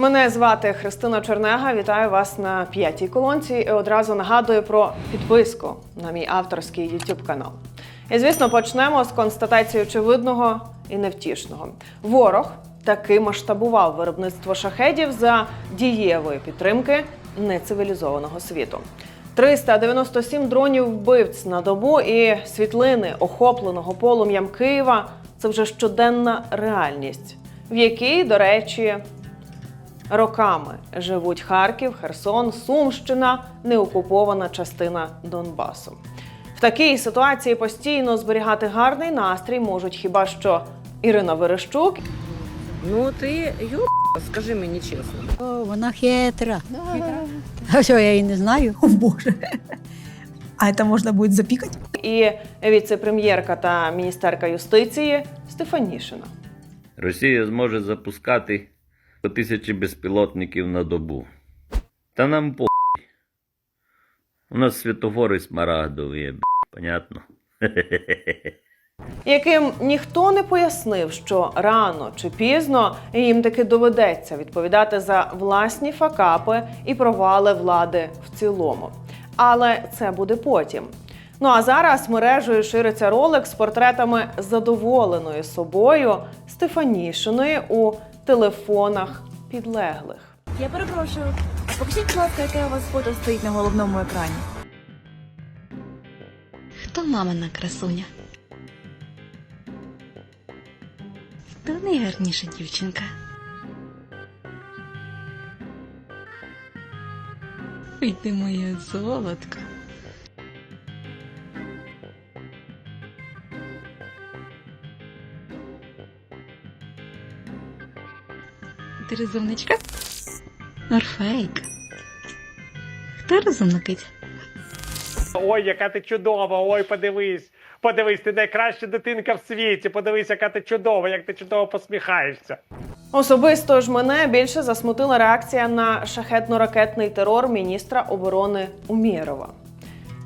Мене звати Христина Чернега. Вітаю вас на п'ятій колонці і одразу нагадую про підписку на мій авторський YouTube канал. І звісно, почнемо з констатації очевидного і невтішного. Ворог таки масштабував виробництво шахедів за дієвої підтримки нецивілізованого світу. 397 дронів вбивць на добу і світлини охопленого полум'ям Києва це вже щоденна реальність, в якій, до речі, роками живуть Харків, Херсон, Сумщина, неокупована частина Донбасу. В такій ситуації постійно зберігати гарний настрій можуть хіба що Ірина Верещук Ну ти ю скажи мені чесно. О, вона хитра. А що я її не знаю? О, Боже. А это можно будет запикать? і віце-прем'єрка та міністерка юстиції Стефанішина. Росія зможе запускати по тисячі безпілотників на добу. Та нам по. У нас світофори смарагдові, понятно? яким ніхто не пояснив, що рано чи пізно їм таки доведеться відповідати за власні факапи і провали влади в цілому. Але це буде потім. Ну а зараз мережею шириться ролик з портретами задоволеної собою Стефанішиної у телефонах підлеглих. Я перепрошую, а покажіть, будь ласка, яке у вас фото стоїть на головному екрані. Хто мамина красуня? Хто найгарніша дівчинка? Ой, ти моє золотко. Ти розумничка? Орфейка. Хто розумна киця? Ой, яка ти чудова, ой, подивись. Подивись, ти найкраща дитинка в світі. Подивись, яка ти чудова, як ти чудово посміхаєшся. Особисто ж мене більше засмутила реакція на шахетно-ракетний терор міністра оборони Умєрова.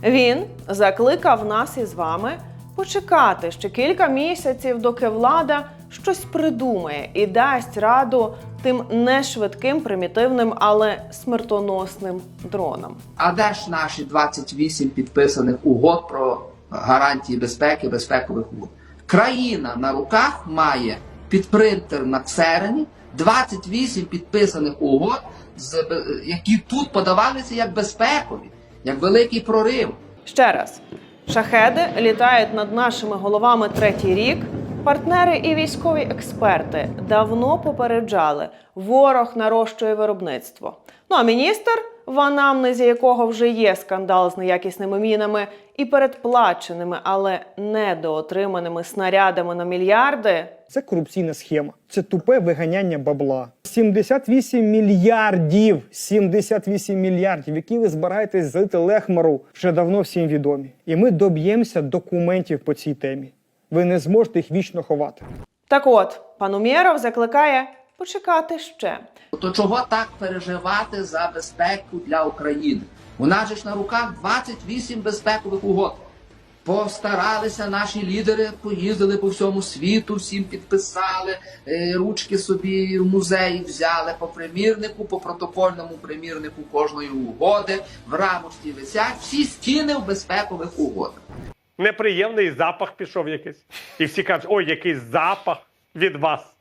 Він закликав нас із вами почекати ще кілька місяців, доки влада щось придумає і дасть раду тим нешвидким, примітивним, але смертоносним дронам. А де ж наші 28 підписаних угод про гарантії безпеки, безпекових угод? Країна на руках має під принтер на ксерені 28 підписаних угод, е, які тут подавалися як безпекові, як великий прорив. Ще раз, шахеди літають над нашими головами третій рік. Партнери і військові експерти давно попереджали, ворог нарощує виробництво. Ну а міністр, в анамнезі якого вже є скандал з неякісними мінами і передплаченими, але недоотриманими снарядами на мільярди, Це корупційна схема. Це тупе виганяння бабла. 78 мільярдів. 78 мільярдів, які ви збираєтесь злити лехмару, вже давно всім відомі. І ми доб'ємося документів по цій темі. Ви не зможете їх вічно ховати. Так от, пан Умєров закликає почекати ще. То чого так переживати за безпеку для України? У нас же ж на руках 28 безпекових угод. Постаралися наші лідери, поїздили по всьому світу, всім підписали, е, ручки собі в музеї взяли по примірнику, по протокольному примірнику кожної угоди, в рамочці висять всі стіни в безпекових угодах. Неприємний запах пішов якийсь. І всі кажуть, ой, який запах від вас.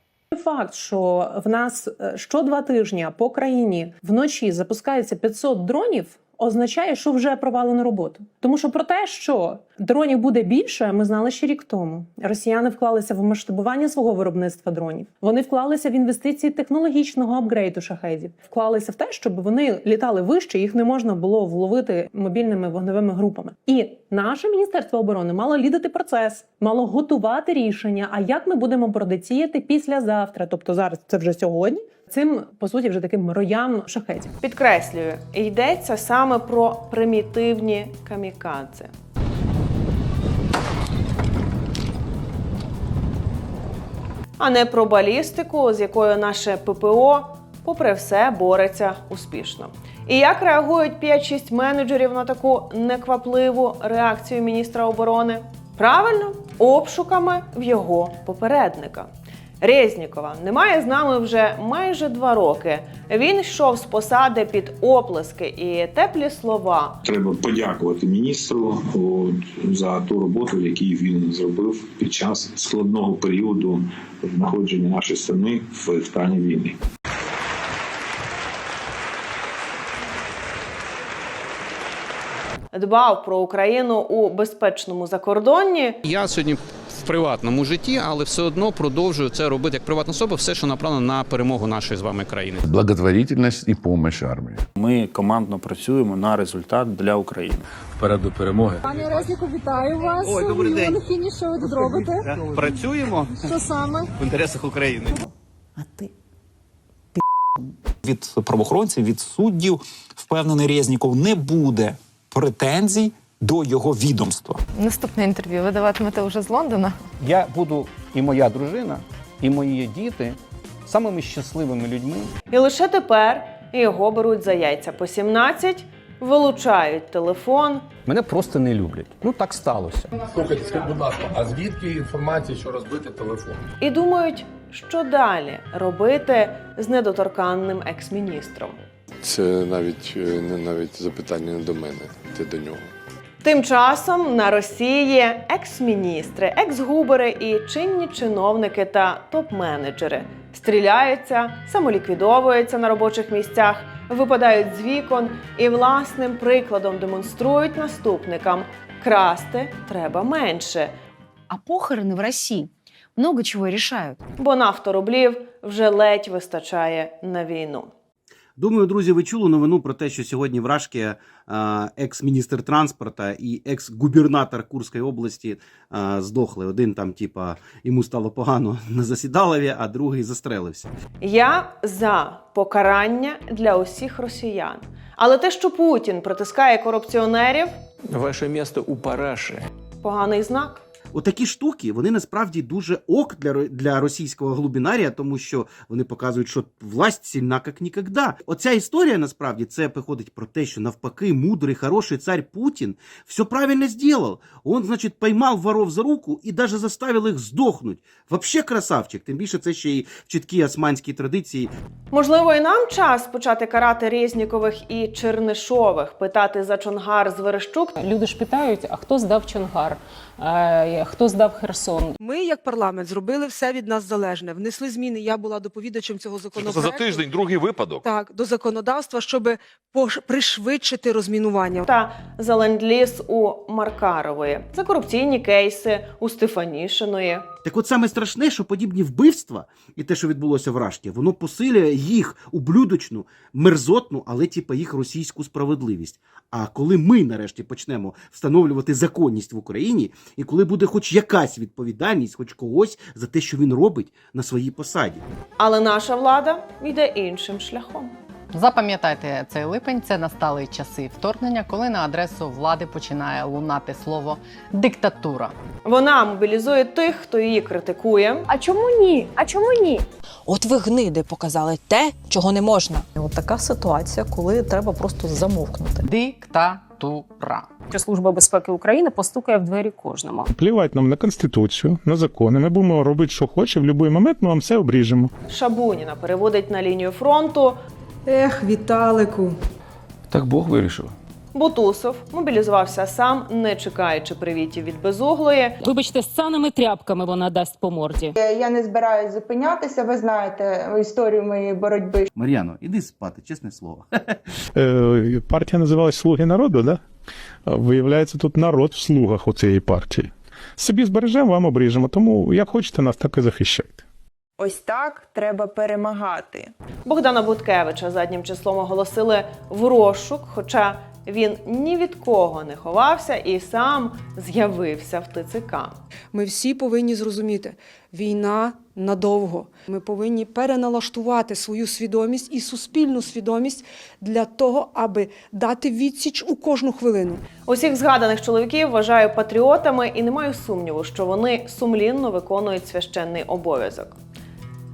Факт, що в нас е, що два тижні по країні вночі запускається 500 дронів, означає, що вже провалено роботу. Тому що про те, що дронів буде більше, ми знали ще рік тому. Росіяни вклалися в масштабування свого виробництва дронів. Вони вклалися в інвестиції технологічного апгрейду шахедів, вклалися в те, щоб вони літали вище, їх не можна було вловити мобільними вогневими групами. І наше міністерство оборони мало лідити процес, мало готувати рішення. А як ми будемо протидіяти післязавтра, тобто зараз це вже сьогодні. Цим по суті вже таким роям шахетів. Підкреслюю, йдеться саме про примітивні камікадзе. А не про балістику, з якою наше ППО, попри все, бореться успішно. І як реагують 5-6 менеджерів на таку неквапливу реакцію міністра оборони? Правильно, обшуками в його попередника. Резнікова немає з нами вже майже два роки. Він йшов з посади під оплески і теплі слова. Треба подякувати міністру от, за ту роботу, яку він зробив під час складного періоду знаходження нашої страни в стані війни. Дбав про Україну у безпечному закордонні. Я сьогодні в приватному житті, але все одно продовжую це робити як приватна особа, все, що направлено на перемогу нашої з вами країни. Благотворительність і допомога армії. Ми командно працюємо на результат для України. Вперед до перемоги. Пане Резніку, вітаю вас. Ой, добрий день. Фініш, що ви тут робите? Працюємо Що саме? в інтересах України. А ти Від правоохоронців, від суддів, впевнений Резніков, не буде претензій до його відомства. Наступне інтерв'ю ви даватимете вже з Лондона. Я буду і моя дружина, і мої діти самими щасливими людьми. І лише тепер його беруть за яйця по 17, вилучають телефон. Мене просто не люблять. Ну так сталося. Слухайте, скажіть, будь ласка, а звідки інформація, що розбити телефон? і думають, що далі робити з недоторканним екс-міністром. Це навіть е, не навіть запитання не до мене, це до нього. Тим часом на Росії екс-міністри, екс-губери і чинні чиновники та топ-менеджери стріляються, самоліквідовуються на робочих місцях, випадають з вікон і власним прикладом демонструють наступникам: красти треба менше, А похорони в Росії много чого рішають. бо нафторублів вже ледь вистачає на війну. Думаю, друзі, ви чули новину про те, що сьогодні в Рашки е, екс-міністр транспорту і екс-губернатор Курської області е, здохли. Один там, типа, йому стало погано на засідалові, а другий застрелився. Я за покарання для усіх росіян. Але те, що Путін притискає корупціонерів, Ваше місто у Параші. поганий знак. Отакі штуки вони насправді дуже ок для, для російського глубінарія, тому що вони показують, що власть сильна як ніколи. Оця історія насправді це виходить про те, що навпаки, мудрий, хороший цар Путін все правильно зробив. Он, значить, поймав воров за руку і даже заставив їх здохнуть. Вообще красавчик. Тим більше це ще й в чіткій османській традиції. Можливо, і нам час почати карати Резнікових і Чернишових, питати за Чонгар з Верещук. Люди ж питають, а хто здав Чонгар, Хто здав Херсон. Ми, як парламент, зробили все від нас залежне. Внесли зміни. Я була доповідачем цього законопроекту. другий випадок. Так, до законодавства, щоб пришвидшити розмінування. Та за ленд-ліз у Маркарової, за корупційні кейси у Стефанішиної. Так от саме страшне, що подібні вбивства і те, що відбулося в Рашті, воно посилює їх ублюдочну, мерзотну, але типа їх російську справедливість. А коли ми нарешті почнемо встановлювати законність в Україні, і коли буде хоч якась відповідальність, хоч когось за те, що він робить на своїй посаді. Але наша влада йде іншим шляхом. Запам'ятайте цей липень. Це настали часи вторгнення, коли на адресу влади починає лунати слово диктатура. Вона мобілізує тих, хто її критикує. А чому ні? А чому ні? От ви гниди показали те, чого не можна. От така ситуація, коли треба просто замовкнути. Диктатура. Що Служба безпеки України постукає в двері кожному. Плівать нам на конституцію, на закони. Ми будемо робити, що хоче. В будь-який момент ми вам все обріжемо. Шабуніна переводить на лінію фронту. Ех, Віталику. Так Бог вирішив. Бутусов мобілізувався сам, не чекаючи привітів від безуглої. Вибачте, з саними тряпками вона дасть по морді. Я не збираюсь зупинятися. Ви знаєте історію моєї боротьби. Мар'яно, іди спати, чесне слово. Е, партія називалась Слуги народу, да? Виявляється, тут народ в слугах у цієї партії. Собі збережемо, вам обріжемо. Тому як хочете нас, так і захищайте. Ось так треба перемагати. Богдана Буткевича заднім числом оголосили в розшук, хоча він ні від кого не ховався і сам з'явився в ТЦК. Ми всі повинні зрозуміти, війна надовго. Ми повинні переналаштувати свою свідомість і суспільну свідомість для того, аби дати відсіч у кожну хвилину. Усіх згаданих чоловіків вважаю патріотами і не маю сумніву, що вони сумлінно виконують священний обов'язок.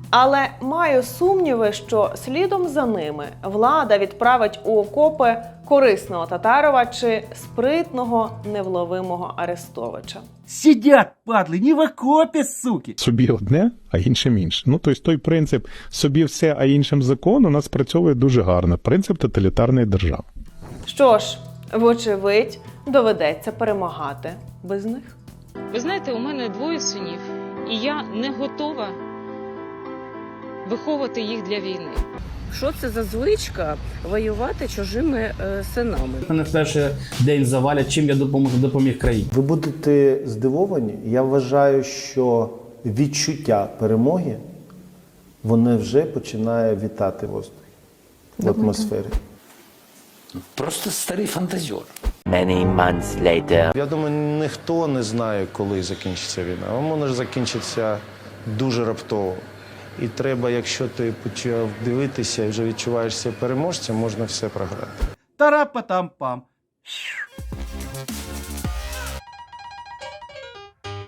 Але маю сумніви, що слідом за ними влада відправить у окопи корисного Татарова чи спритного невловимого Арестовича? Сидят, падли, не в окопе, суки. Собі одне, а іншим інше. Ну, тобто той принцип собі все, а іншим закон у нас спрацьовує дуже гарно. Принцип тоталітарної держави. Що ж, вочевидь, доведеться перемагати без них. Ви знаєте, у мене двоє синів, і я не готова виховувати їх для війни. Що це за звичка воювати чужими е, синами? Мене в перший день завалять, чим я допомог, допоміг країні. Ви будете здивовані. Я вважаю, що відчуття перемоги вони вже починає вітати воздух в атмосфері. Просто старий фантазер. Many months later. Я думаю, ніхто не знає, коли закінчиться війна. Вона може закінчитися дуже раптово. І треба, якщо ти почав дивитися і вже відчуваєшся переможцем, можна все програти. Тарапа-там-пам.